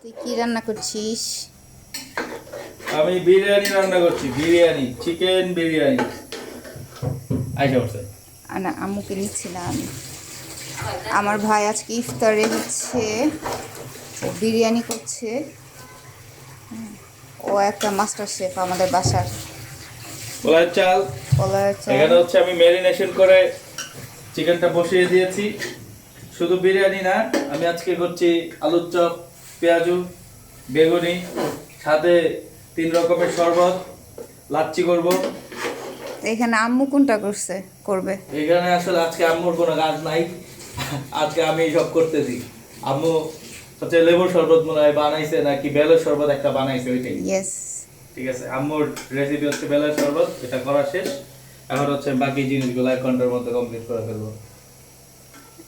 তুই কি রান্না করছিস? আমি বিরিয়ানি রান্না করছি বিরিয়ানি চিকেন বিরিয়ানি। আইসা করছে না আম্মুকে নিচ্ছিলাম। আমার ভাই আজকে ইফতারে হচ্ছে বিরিয়ানি করছে। ও একটা মাস্টার শেফ আমাদের বাসার। পোলার চাল। কলার চাল। এখানে হচ্ছে আমি ম্যারিনেশন করে চিকেনটা বসিয়ে দিয়েছি। শুধু বিরিয়ানি না আমি আজকে করছি আলুর চপ পেঁয়াজু বেগুনি সাথে তিন রকমের শরবত লাচ্ছি করব। এখানে আম্মু কোনটা করছে করবে? এখানে আসলে আজকে আম্মুর কোনো কাজ নাই আজকে আমি সব করতেছি আম্মু হচ্ছে লেবুর শরবত মনে হয় বানাইছে নাকি বেলের শরবত একটা বানাইছে ওইটাই। ইয়েস ঠিক আছে আম্মুর রেসিপি হচ্ছে বেলের শরবত এটা করা শেষ। এখন হচ্ছে বাকি জিনিসগুলো এক ঘণ্টার মধ্যে কমপ্লিট করে ফেলব।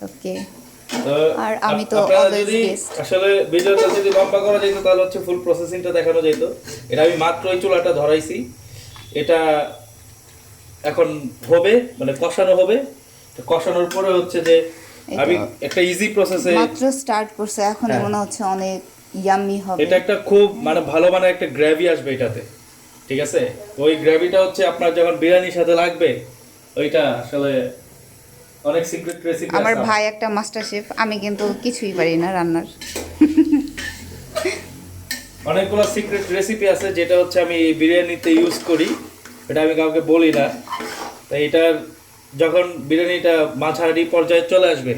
ওকে আর আমি তো always আসলে ভিডিওটা যদি লম্বা করা যেত তাহলে হচ্ছে ফুল প্রসেসিংটা দেখানো যেত। এটা আমি মাত্র চুলাটা ধরাইছি। এটা এখন হবে মানে কষানো হবে। কষানোর পরে হচ্ছে যে আমি একটা ইজি প্রসেসে মাত্র স্টার্ট করছে এখন হ্যাঁ। মনে হচ্ছে অনেক ইয়াম্মি হবে। এটা একটা খুব মানে ভালো মানে একটা গ্রেভি আসবে এটাতে। ঠিক আছে? ওই গ্রেভিটা হচ্ছে আপনার যখন বিরিয়ানির সাথে লাগবে ওইটা আসলে অনেক সিক্রেট রেসিপি আমার ভাই একটা মাস্টার শেফ আমি কিন্তু কিছুই পারি না রান্নার। অনেকগুলো সিক্রেট রেসিপি আছে যেটা হচ্ছে আমি বিরিয়ানিতে ইউজ করি এটা আমি কাউকে বলি না। তাই এটার যখন বিরিয়ানিটা মাঝারি পর্যায়ে চলে আসবে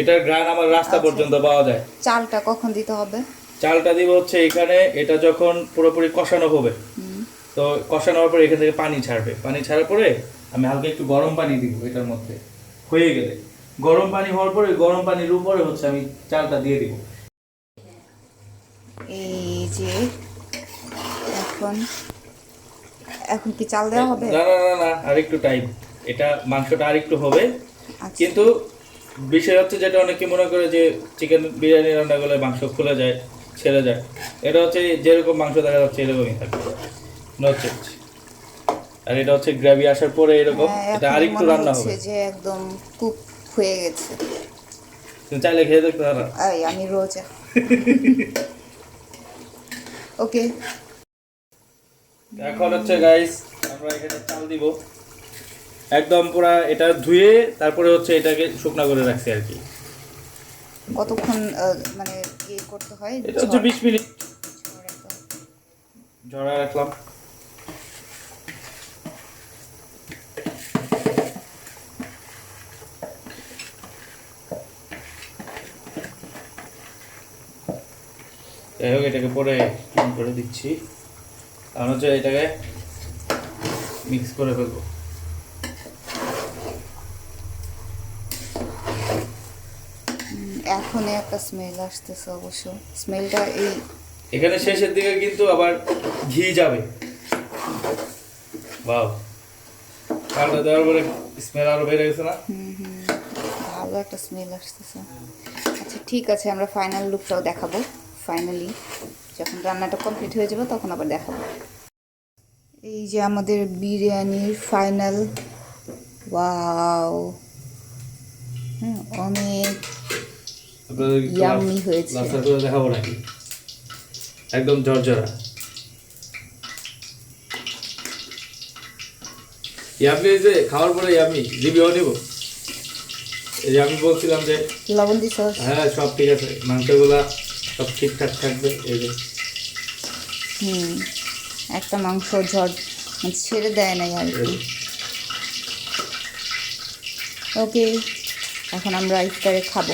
এটার গ্রান আমার রাস্তা আচ্ছা। পর্যন্ত পাওয়া যায়। চালটা কখন দিতে হবে? চালটা দিব হচ্ছে এখানে এটা যখন পুরোপুরি কষানো হবে তো কষানো হওয়ার পরে এখান থেকে পানি ছাড়বে। পানি ছাড়ার পরে আমি হালকা একটু গরম পানি দিব এটার মধ্যে। হয়ে গেলে। গরম পানি হওয়ার পরে গরম পানির উপরে হচ্ছে আমি চালটা দিয়ে দিব। এই যে এখন এখন কি চাল দেওয়া হবে? না না না না আর টাইম এটা মাংসটা আর একটু হবে। আচ্ছা। কিন্তু বিষয় হচ্ছে যেটা অনেকে মনে করে যে চিকেন বিরিয়ানি রান্না করলে মাংস খুলে যায় ছেড়ে যায়। এটা হচ্ছে যেরকম মাংস দেখা যাচ্ছে এরকমই থাকবে নো চেঞ্জ আর এটা হচ্ছে গ্রেভি আসার পরে এরকম হ্যাঁ, এটা এখন আর একটু মনে রান্না হবে। যে একদম কুক হয়ে গেছে। তুমি চাইলে খেয়ে দেখতে পারো। এই আমি রোজা। ওকে এখন হচ্ছে গাইস আমরা এখানে চাল দিব। একদম পুরা এটা ধুয়ে তারপরে হচ্ছে এটাকে শুকনা করে রাখছি আর কি। কতক্ষণ মানে ইয়ে করতে হয়? এটা হচ্ছে বিশ মিনিট। ঝড় ঝরা রাখলাম। যাই হোক এটাকে পরে ক্লিন করে দিচ্ছি। কারণ হচ্ছে এটাকে মিক্স করে ফেলব। হুম, এখনই একটা স্মেল আসতেছে অবশ্য। স্মেলটা এই এখানে শেষের দিকে কিন্তু আবার ঘি যাবে। বাও কালটা দেওয়ার পরে স্মেল আরও বেড়ে গেছে না? ভালো একটা স্মেল আসতেছে। আচ্ছা ঠিক আছে আমরা ফাইনাল লুকটাও দেখাবো। ফাইনালি যখন রান্নাটা কমপ্লিট হয়ে যাবে তখন আবার দেখাবো। এই যে আমাদের বিরিয়ানির ফাইনাল ওয়াও অনেক লাস- হয়েছে। দেখাবো নাকি? একদম ঝরঝরা। ইয়ামি যে খাওয়ার পরে ইয়ামি রিভিউ নিব? এই যে আমি বলছিলাম যে লবণ দিছ হ্যাঁ সব ঠিক আছে। মাংসগুলা সব ঠিকঠাক থাকবে এই যে। হুম একটা মাংস ঝড় ছেড়ে দেয় নাই আর কি। ওকে এখন আমরা ইফতারে খাব।